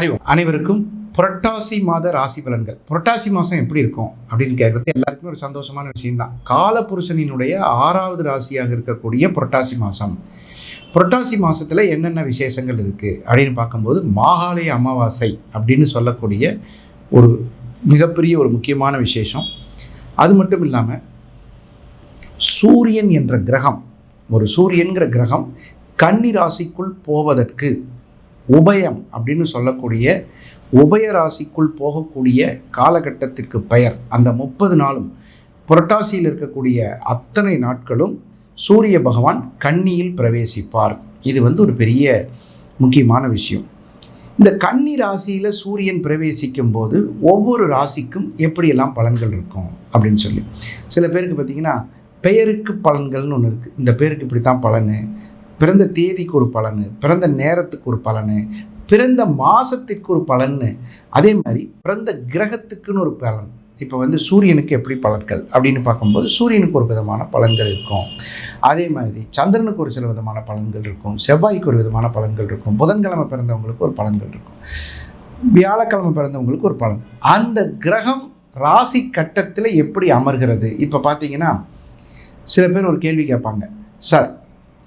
அறிவோம். அனைவருக்கும் புரட்டாசி மாத ராசி பலன்கள். புரட்டாசி மாதம் எப்படி இருக்கும் அப்படின்னு கேட்குறது எல்லாருக்குமே ஒரு சந்தோஷமான விஷயம்தான். காலபுருஷனினுடைய ஆறாவது ராசியாக இருக்கக்கூடிய புரட்டாசி மாதம் புரட்டாசி மாதத்தில் என்னென்ன விசேஷங்கள் இருக்குது அப்படின்னு பார்க்கும்போது மாகாளய அமாவாசை அப்படின்னு சொல்லக்கூடிய ஒரு மிகப்பெரிய ஒரு முக்கியமான விசேஷம். அது மட்டும் இல்லாமல் சூரியன் என்ற கிரகம் ஒரு சூரியன்கிற கிரகம் கன்னி ராசிக்குள் போவதற்கு உபயம் அப்படின்னு சொல்லக்கூடிய உபய ராசிக்குள் போகக்கூடிய காலகட்டத்திற்கு பெயர். அந்த முப்பது நாளும் புரட்டாசியில் இருக்கக்கூடிய அத்தனை நாட்களும் சூரிய பகவான் கன்னியில் பிரவேசிப்பார். இது வந்து ஒரு பெரிய முக்கியமான விஷயம். இந்த கன்னி ராசியில் சூரியன் பிரவேசிக்கும் போது ஒவ்வொரு ராசிக்கும் எப்படியெல்லாம் பலன்கள் இருக்கும் அப்படின்னு சொல்லி. சில பேருக்கு பார்த்தீங்கன்னா பெயருக்கு பலன்கள்னு ஒன்று இருக்குது இந்த பேருக்கு இப்படி தான் பலன் பிறந்த தேதிக்கு ஒரு பலனு பிறந்த நேரத்துக்கு ஒரு பலனு பிறந்த மாதத்துக்கு ஒரு பலன்னு. அதே மாதிரி பிறந்த கிரகத்துக்குன்னு ஒரு பலன். இப்போ வந்து சூரியனுக்கு எப்படி பலன்கள் அப்படின்னு பார்க்கும்போது சூரியனுக்கு ஒரு விதமான பலன்கள் இருக்கும். அதே மாதிரி சந்திரனுக்கு ஒரு சில விதமான பலன்கள் இருக்கும். செவ்வாய்க்கு ஒரு விதமான பலன்கள் இருக்கும். புதன்கிழமை பிறந்தவங்களுக்கு ஒரு பலன்கள் இருக்கும். வியாழக்கிழமை பிறந்தவங்களுக்கு ஒரு பலன். அந்த கிரகம் ராசி கட்டத்தில் எப்படி அமர்கிறது? இப்போ பார்த்தீங்கன்னா சில பேர் ஒரு கேள்வி கேட்பாங்க. சார்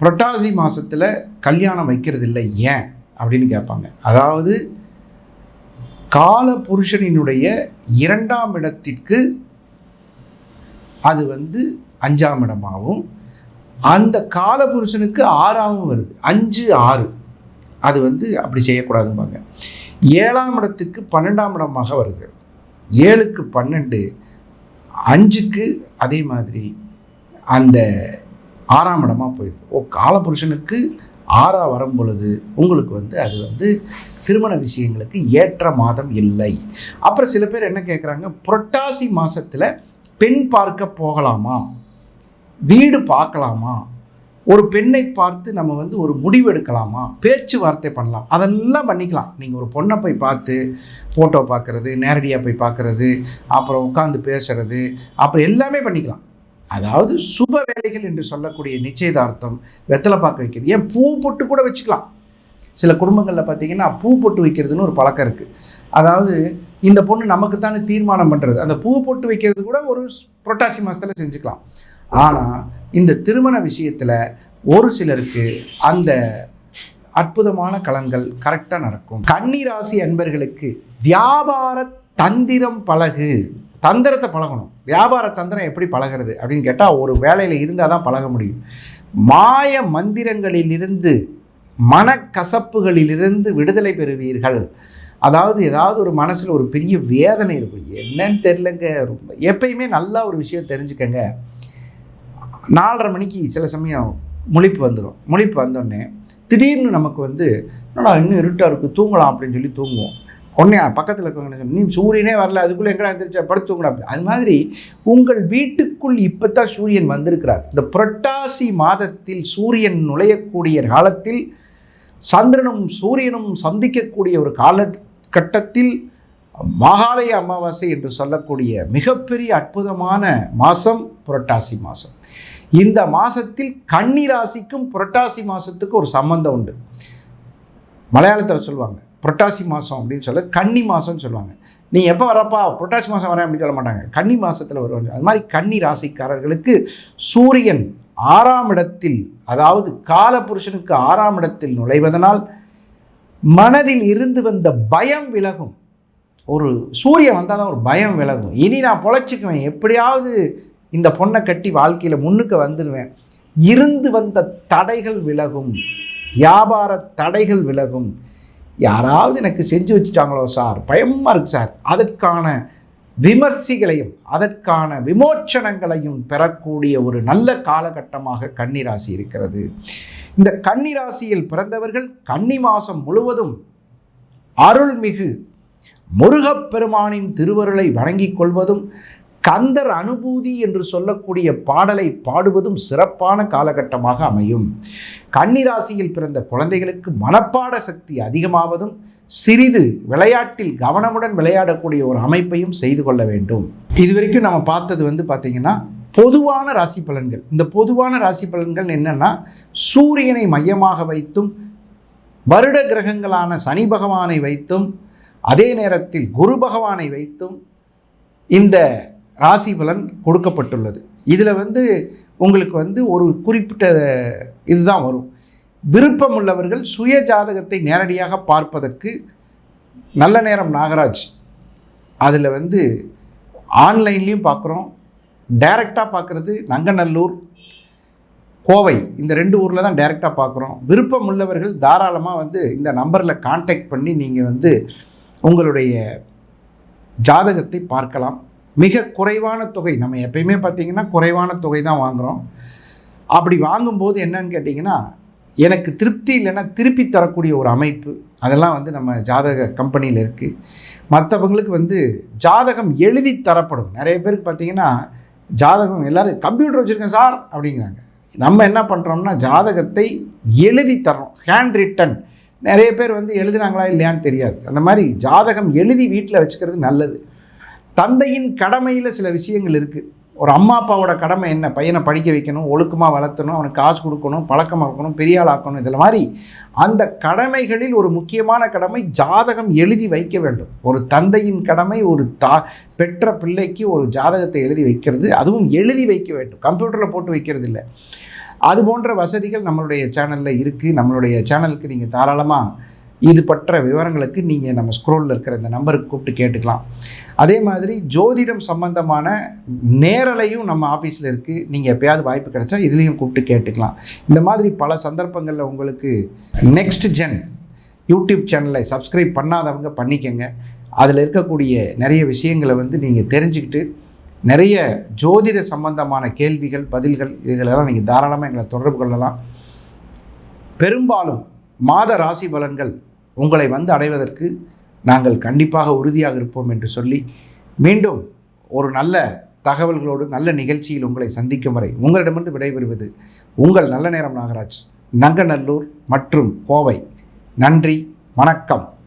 புரட்டாசி மாதத்தில் கல்யாணம் வைக்கிறது இல்லை ஏன்? அப்படின்னு கேட்பாங்க. அதாவது கால புருஷனினுடைய இரண்டாம் இடத்திற்கு அது வந்து அஞ்சாம் இடமாகவும் அந்த கால புருஷனுக்கு ஆறாவும் வருது. அஞ்சு ஆறு. அது வந்து அப்படி செய்யக்கூடாதும்பாங்க. ஏழாம் இடத்துக்கு பன்னெண்டாம் இடமாக வருகிறது ஏழுக்கு பன்னெண்டு அஞ்சுக்கு அதே மாதிரி அந்த ஆறாம் இடமா போயிடுது ஓ காலபுருஷனுக்கு ஆறாக வரும் பொழுது உங்களுக்கு வந்து அது வந்து திருமண விஷயங்களுக்கு ஏற்ற மாதம் இல்லை. அப்புறம் சில பேர் என்ன கேட்குறாங்க புரட்டாசி மாதத்தில் பெண் பார்க்க போகலாமா? வீடு பார்க்கலாமா? ஒரு பெண்ணை பார்த்து நம்ம வந்து ஒரு முடிவு எடுக்கலாமா? பேச்சுவார்த்தை பண்ணலாம். அதெல்லாம் பண்ணிக்கலாம். நீங்கள் ஒரு பொண்ணை போய் பார்த்து ஃபோட்டோ பார்க்குறது நேரடியாக போய் பார்க்குறது அப்புறம் உட்காந்து பேசுறது அப்புறம் எல்லாமே பண்ணிக்கலாம். அதாவது சுப வேலைகள் என்று சொல்லக்கூடிய நிச்சயதார்த்தம் வெத்தலை பார்க்க வைக்கிறது. ஏன்? பூ பொட்டு கூட வச்சுக்கலாம். சில குடும்பங்களில் பார்த்தீங்கன்னா பூ பொட்டு வைக்கிறதுன்னு ஒரு பழக்கம் இருக்குது அதாவது இந்த பொண்ணு நமக்கு தானே தீர்மானம் பண்ணுறது அந்த பூ பொட்டு வைக்கிறது கூட ஒரு புரட்டாசி மாதத்தில் செஞ்சுக்கலாம். ஆனால் இந்த திருமண விஷயத்தில் ஒரு சிலருக்கு அந்த அற்புதமான களங்கள் கரெக்டாக நடக்கும். கன்னிராசி அன்பர்களுக்கு வியாபார தந்திரம் பழகு தந்திரத்தை பழகணும். வியாபார தந்திரம் எப்படி பழகிறது அப்படின்னு கேட்டால் ஒரு வேலையில் இருந்தால் தான் பழக முடியும். மாய மந்திரங்களிலிருந்து மனக்கசப்புகளிலிருந்து விடுதலை பெறுவீர்கள். அதாவது ஏதாவது ஒரு மனசில் ஒரு பெரிய வேதனை இருக்கும். என்னன்னு தெரிலங்க ரொம்ப எப்பயுமே நல்லா ஒரு விஷயம் தெரிஞ்சுக்கங்க. நாலரை மணிக்கு சில சமயம் முழிப்பு வந்துடும் முழிப்பு வந்தோடனே திடீர்னு நமக்கு வந்து என்னடா இன்னும் இருட்டாக இருக்குது தூங்கலாம் அப்படின்னு சொல்லி தூங்குவோம். உடனே பக்கத்தில் இருக்கவங்க நீ சூரியனே வரல அதுக்குள்ளே எங்கடா எந்திரிச்சா? படுத்து அது மாதிரி உங்கள் வீட்டுக்குள் இப்போ தான் சூரியன் வந்திருக்கிறார். இந்த புரட்டாசி மாதத்தில் சூரியன் நுழையக்கூடிய காலத்தில் சந்திரனும் சூரியனும் சந்திக்கக்கூடிய ஒரு காலகட்டத்தில் மகாலய அமாவாசை என்று சொல்லக்கூடிய மிகப்பெரிய அற்புதமான மாதம் புரட்டாசி மாதம். இந்த மாதத்தில் கன்னி ராசிக்கும் புரட்டாசி மாதத்துக்கும் ஒரு சம்பந்தம் உண்டு. மலையாளத்தில் சொல்லுவாங்க புரட்டாசி மாதம் அப்படின்னு சொல்ல கன்னி மாதம்னு சொல்லுவாங்க. நீ எப்போ வரப்பா புரட்டாசி மாதம் வரேன் அப்படின்னு சொல்ல மாட்டாங்க. கன்னி மாதத்தில் வருவாங்க. அது மாதிரி கன்னி ராசிக்காரர்களுக்கு சூரியன் ஆறாம் இடத்தில் அதாவது காலபுருஷனுக்கு ஆறாம் இடத்தில் நுழைவதனால் மனதில் இருந்து வந்த பயம் விலகும். ஒரு சூரியன் வந்தால் தான் ஒரு பயம் விலகும். இனி நான் பொழைச்சிக்குவேன். எப்படியாவது இந்த பொண்ணை கட்டி வாழ்க்கையில் முன்னுக்கு வந்துடுவேன் இருந்து வந்த தடைகள் விலகும். வியாபார தடைகள் விலகும். யாராவது எனக்கு செஞ்சு வச்சுட்டாங்களோ சார் பயமாக இருக்குது சார். அதற்கான விமர்சிகளையும் அதற்கான விமோச்சனங்களையும் பெறக்கூடிய ஒரு நல்ல காலகட்டமாக கன்னிராசி இருக்கிறது. இந்த கன்னிராசியில் பிறந்தவர்கள் கன்னி மாதம் முழுவதும் அருள்மிகு முருகப்பெருமானின் திருவருளை வணங்கிக் கொள்வதும் கந்தர் அனுபூதி என்று சொல்லக்கூடிய பாடலை பாடுவதும் சிறப்பான காலகட்டமாக அமையும். கன்னிராசியில் பிறந்த குழந்தைகளுக்கு மனப்பாட சக்தி அதிகமாவதும் சிறிது விளையாட்டில் கவனமுடன் விளையாடக்கூடிய ஒரு அமைப்பையும் செய்து கொள்ள வேண்டும். இதுவரைக்கும் நம்ம பார்த்தது வந்து பார்த்திங்கன்னா பொதுவான ராசி பலன்கள். இந்த பொதுவான ராசி பலன்கள் என்னென்னா சூரியனை மையமாக வைத்தும் வருட கிரகங்களான சனி பகவானை வைத்தும் அதே நேரத்தில் குரு பகவானை வைத்தும் இந்த ராசி பலன் கொடுக்கப்பட்டுள்ளது. இதில் வந்து உங்களுக்கு வந்து ஒரு குறிப்பிட்ட இதுதான் வரும். விருப்பம் உள்ளவர்கள் சுய ஜாதகத்தை நேரடியாக பார்ப்பதற்கு நல்ல நேரம் நாகராஜ். அதில் வந்து ஆன்லைன்லேயும் பார்க்குறோம் டைரெக்டாக பார்க்குறது நங்கநல்லூர் கோவை இந்த ரெண்டு ஊரில் தான் டைரெக்டாக பார்க்குறோம் விருப்பம் உள்ளவர்கள் தாராளமாக வந்து இந்த நம்பரில் காண்டாக்ட் பண்ணி நீங்கள் வந்து உங்களுடைய ஜாதகத்தை பார்க்கலாம். மிக குறைவான தொகை. நம்ம எப்பயுமே பார்த்தீங்கன்னா குறைவான தொகை தான் வாங்குகிறோம் அப்படி வாங்கும்போது என்னன்னு கேட்டிங்கன்னா எனக்கு திருப்தி இல்லைன்னா திருப்பி தரக்கூடிய ஒரு அமைப்பு அதெல்லாம் வந்து நம்ம ஜாதக கம்பெனியில் இருக்குது மற்றவங்களுக்கு வந்து ஜாதகம் எழுதி தரப்படும். நிறைய பேருக்கு பார்த்தீங்கன்னா ஜாதகம் எல்லோரும் கம்ப்யூட்டர் வச்சுருக்கேன் சார் அப்படிங்கிறாங்க. நம்ம என்ன பண்ணுறோம்னா ஜாதகத்தை எழுதி தரோம் ஹேண்ட் ரிட்டன் நிறைய பேர் வந்து எழுதுனாங்களா இல்லையான்னு தெரியாது. அந்த மாதிரி ஜாதகம் எழுதி வீட்டில் வச்சுக்கிறது நல்லது. தந்தையின் கடமையில் சில விஷயங்கள் இருக்குது ஒரு அம்மா அப்பாவோட கடமை என்ன? பையனை படிக்க வைக்கணும் ஒழுக்கமாக வளர்த்தணும் அவனுக்கு காசு கொடுக்கணும் பழக்கமாக இருக்கணும் பெரிய ஆக்கணும் இதில் மாதிரி அந்த கடமைகளில் ஒரு முக்கியமான கடமை ஜாதகம் எழுதி வைக்க வேண்டும். ஒரு தந்தையின் கடமை ஒரு தா பெற்ற பிள்ளைக்கு ஒரு ஜாதகத்தை எழுதி வைக்கிறது. அதுவும் எழுதி வைக்க வேண்டும். கம்ப்யூட்டரில் போட்டு வைக்கிறது இல்லை. அது போன்ற வசதிகள் நம்மளுடைய சேனலில் இருக்குது நம்மளுடைய சேனலுக்கு நீங்கள் தாராளமாக இது பற்ற விவரங்களுக்கு நீங்கள் நம்ம ஸ்க்ரோலில் இருக்கிற இந்த நம்பருக்கு கூப்பிட்டு கேட்டுக்கலாம். அதே மாதிரி ஜோதிடம் சம்பந்தமான நேரலையும் நம்ம ஆஃபீஸில் இருக்குது நீங்கள் எப்பயாவது வாய்ப்பு கிடைச்சா இதுலேயும் கூப்பிட்டு கேட்டுக்கலாம். இந்த மாதிரி பல சந்தர்ப்பங்களில் உங்களுக்கு நெக்ஸ்ட் ஜென் யூடியூப் சேனலை சப்ஸ்கிரைப் பண்ணாதவங்க பண்ணிக்கங்க. அதில் இருக்கக்கூடிய நிறைய விஷயங்களை வந்து நீங்கள் தெரிஞ்சுக்கிட்டு நிறைய ஜோதிட சம்பந்தமான கேள்விகள் பதில்கள் இதுகளெல்லாம் நீங்கள் தாராளமாக எங்களை தொடர்பு கொள்ளலாம். பெரும்பாலும் மாத ராசி பலன்கள் உங்களை வந்து அடைவதற்கு நாங்கள் கண்டிப்பாக உறுதியாக இருப்போம் என்று சொல்லி மீண்டும் ஒரு நல்ல தகவல்களோடு நல்ல நிகழ்ச்சியில் உங்களை சந்திக்கும் வரை உங்களிடமிருந்து விடைபெறுவது உங்கள் நல்ல நேரம் நாகராஜ் நங்கநல்லூர் மற்றும் கோவை. நன்றி வணக்கம்.